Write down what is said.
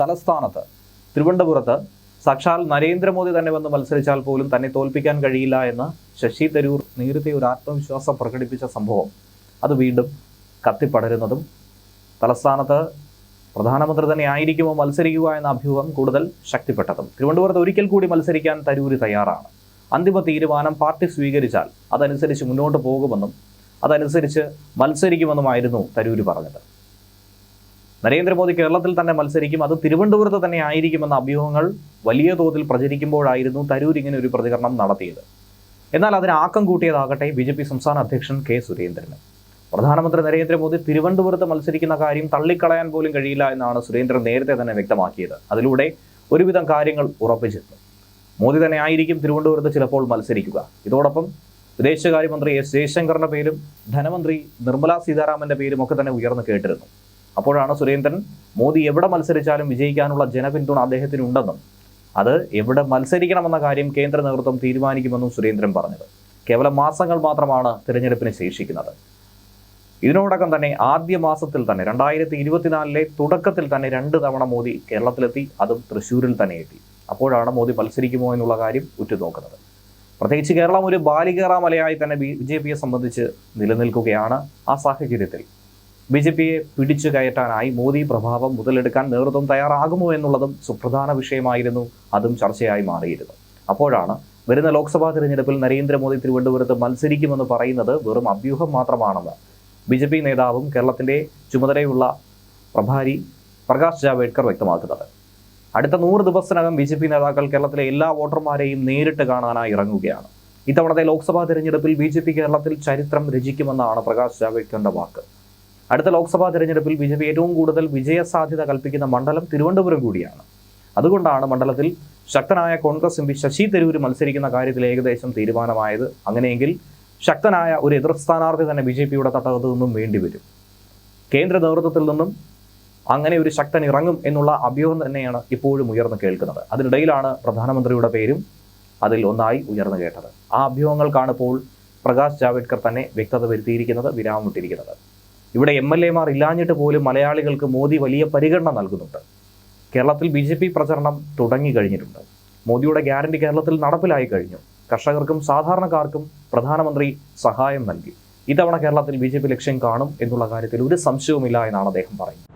തലസ്ഥാനത്ത്. തിരുവനന്തപുരത്ത് സാക്ഷാൽ നരേന്ദ്രമോദി തന്നെ വന്ന് മത്സരിച്ചാൽ പോലും തന്നെ തോൽപ്പിക്കാൻ കഴിയില്ല എന്ന് ശശി തരൂർ നേരത്തെ ഒരു ആത്മവിശ്വാസം പ്രകടിപ്പിച്ച സംഭവം. അത് വീണ്ടും കത്തിപ്പടരുന്നതും തലസ്ഥാനത്ത് പ്രധാനമന്ത്രി തന്നെ ആയിരിക്കുമോ മത്സരിക്കുക എന്ന അഭ്യൂഹം കൂടുതൽ ശക്തിപ്പെട്ടതും. തിരുവനന്തപുരത്ത് ഒരിക്കൽ കൂടി മത്സരിക്കാൻ തരൂര് തയ്യാറാണ്. അന്തിമ തീരുമാനം പാർട്ടി സ്വീകരിച്ചാൽ അതനുസരിച്ച് മുന്നോട്ട് പോകുമെന്നും അതനുസരിച്ച് മത്സരിക്കുമെന്നുമായിരുന്നു തരൂര് പറഞ്ഞത്. നരേന്ദ്രമോദി കേരളത്തിൽ തന്നെ മത്സരിക്കും. അത് തിരുവനന്തപുരത്ത് തന്നെ ആയിരിക്കുമെന്ന അഭ്യൂഹങ്ങൾ വലിയ തോതിൽ പ്രചരിക്കുമ്പോഴായിരുന്നു തരൂർ ഇങ്ങനെ ഒരു പ്രതികരണം നടത്തിയത്. എന്നാൽ അതിന് ആക്കം കൂട്ടിയതാകട്ടെ ബി ജെ പി സംസ്ഥാന അധ്യക്ഷൻ കെ സുരേന്ദ്രന്. പ്രധാനമന്ത്രി നരേന്ദ്രമോദി തിരുവനന്തപുരത്ത് മത്സരിക്കുന്ന കാര്യം തള്ളിക്കളയാൻ പോലും കഴിയില്ല എന്നാണ് സുരേന്ദ്രൻ നേരത്തെ തന്നെ വ്യക്തമാക്കിയത്. അതിലൂടെ ഒരുവിധം കാര്യങ്ങൾ ഉറപ്പിച്ചിരുന്നു. മോദി തന്നെ ആയിരിക്കും തിരുവനന്തപുരത്ത് ചിലപ്പോൾ മത്സരിക്കുക. ഇതോടൊപ്പം വിദേശകാര്യമന്ത്രി എസ് ജയശങ്കറിന്റെ പേരും ധനമന്ത്രി നിർമ്മലാ സീതാരാമന്റെ പേരും ഒക്കെ തന്നെ ഉയർന്നു കേട്ടിരുന്നു. അപ്പോഴാണ് സുരേന്ദ്രൻ മോദി എവിടെ മത്സരിച്ചാലും വിജയിക്കാനുള്ള ജനപിന്തുണ അദ്ദേഹത്തിനുണ്ടെന്നും അത് എവിടെ മത്സരിക്കണമെന്ന കാര്യം കേന്ദ്ര നേതൃത്വം തീരുമാനിക്കുമെന്നും സുരേന്ദ്രൻ പറഞ്ഞത്. കേവലം മാസങ്ങൾ മാത്രമാണ് തിരഞ്ഞെടുപ്പിന് ശേഷിക്കുന്നത്. ഇതിനോടകം തന്നെ ആദ്യ മാസത്തിൽ തന്നെ രണ്ടായിരത്തി ഇരുപത്തിനാലിലെ തുടക്കത്തിൽ തന്നെ രണ്ട് തവണ മോദി കേരളത്തിലെത്തി അതും തൃശ്ശൂരിൽ തന്നെ എത്തി. അപ്പോഴാണ് മോദി മത്സരിക്കുമോ എന്നുള്ള കാര്യം ഉറ്റുനോക്കുന്നത്. പ്രത്യേകിച്ച് കേരളം ഒരു ബാലികേറ മലയായി തന്നെ ബി ജെ പിയെ സംബന്ധിച്ച് നിലനിൽക്കുകയാണ് ആ സാഹചര്യത്തിൽ. ബി ജെ പിയെ പിടിച്ചു കയറ്റാനായി മോദി പ്രഭാവം മുതലെടുക്കാൻ നേതൃത്വം തയ്യാറാകുമോ എന്നുള്ളതും സുപ്രധാന വിഷയമായിരുന്നു. അതും ചർച്ചയായി മാറിയിരുന്നു. അപ്പോഴാണ് വരുന്ന ലോക്സഭാ തിരഞ്ഞെടുപ്പിൽ നരേന്ദ്രമോദി തിരുവനന്തപുരത്ത് മത്സരിക്കുമെന്ന് പറയുന്നത് വെറും അഭ്യൂഹം മാത്രമാണെന്ന് ബി ജെ പി നേതാവും കേരളത്തിന്റെ ചുമതലയുള്ള പ്രഭാരി പ്രകാശ് ജാവേദ്കർ വ്യക്തമാക്കുന്നത്. അടുത്ത നൂറ് ദിവസത്തിനകം ബി ജെ പി നേതാക്കൾ കേരളത്തിലെ എല്ലാ വോട്ടർമാരെയും നേരിട്ട് കാണാനായി ഇറങ്ങുകയാണ്. ഇത്തവണത്തെ ലോക്സഭാ തിരഞ്ഞെടുപ്പിൽ ബി ജെ പി കേരളത്തിൽ ചരിത്രം രചിക്കുമെന്നാണ് പ്രകാശ് ജാവേദ്കറിന്റെ വാക്ക്. അടുത്ത ലോക്സഭാ തെരഞ്ഞെടുപ്പിൽ ബി ജെ പി ഏറ്റവും കൂടുതൽ വിജയസാധ്യത കൽപ്പിക്കുന്ന മണ്ഡലം തിരുവനന്തപുരം കൂടിയാണ്. അതുകൊണ്ടാണ് മണ്ഡലത്തിൽ ശക്തനായ കോൺഗ്രസ് എം പി ശശി തരൂർ മത്സരിക്കുന്ന കാര്യത്തിൽ ഏകദേശം തീരുമാനമായത്. അങ്ങനെയെങ്കിൽ ശക്തനായ ഒരു എതിർ സ്ഥാനാർത്ഥി തന്നെ ബി ജെ പിയുടെ തട്ടകത്തു നിന്നും വേണ്ടിവരും. കേന്ദ്ര നേതൃത്വത്തിൽ നിന്നും അങ്ങനെ ഒരു ശക്തൻ ഇറങ്ങും എന്നുള്ള അഭ്യൂഹം തന്നെയാണ് ഇപ്പോഴും ഉയർന്നു കേൾക്കുന്നത്. അതിനിടയിലാണ് പ്രധാനമന്ത്രിയുടെ പേരും അതിൽ ഒന്നായി ഉയർന്നു കേട്ടത്. ആ അഭ്യൂഹങ്ങൾക്കാണ് ഇപ്പോൾ പ്രകാശ് ജാവേദ്കർ തന്നെ വ്യക്തത വരുത്തിയിരിക്കുന്നത് വിരാമിട്ടിരിക്കുന്നത് ഇവിടെ എം എൽ എമാർ ഇല്ലാഞ്ഞിട്ട് പോലും മലയാളികൾക്ക് മോദി വലിയ പരിഗണന നൽകുന്നുണ്ട്. കേരളത്തിൽ ബി ജെ പി പ്രചരണം തുടങ്ങി കഴിഞ്ഞിട്ടുണ്ട്. മോദിയുടെ ഗ്യാരണ്ടി കേരളത്തിൽ നടപ്പിലായി കഴിഞ്ഞു. കർഷകർക്കും സാധാരണക്കാർക്കും പ്രധാനമന്ത്രി സഹായം നൽകി. ഇത്തവണ കേരളത്തിൽ ബി ജെ പി ലക്ഷ്യം കാണും എന്നുള്ള കാര്യത്തിൽ ഒരു സംശയവുമില്ല എന്നാണ് അദ്ദേഹം പറയുന്നത്.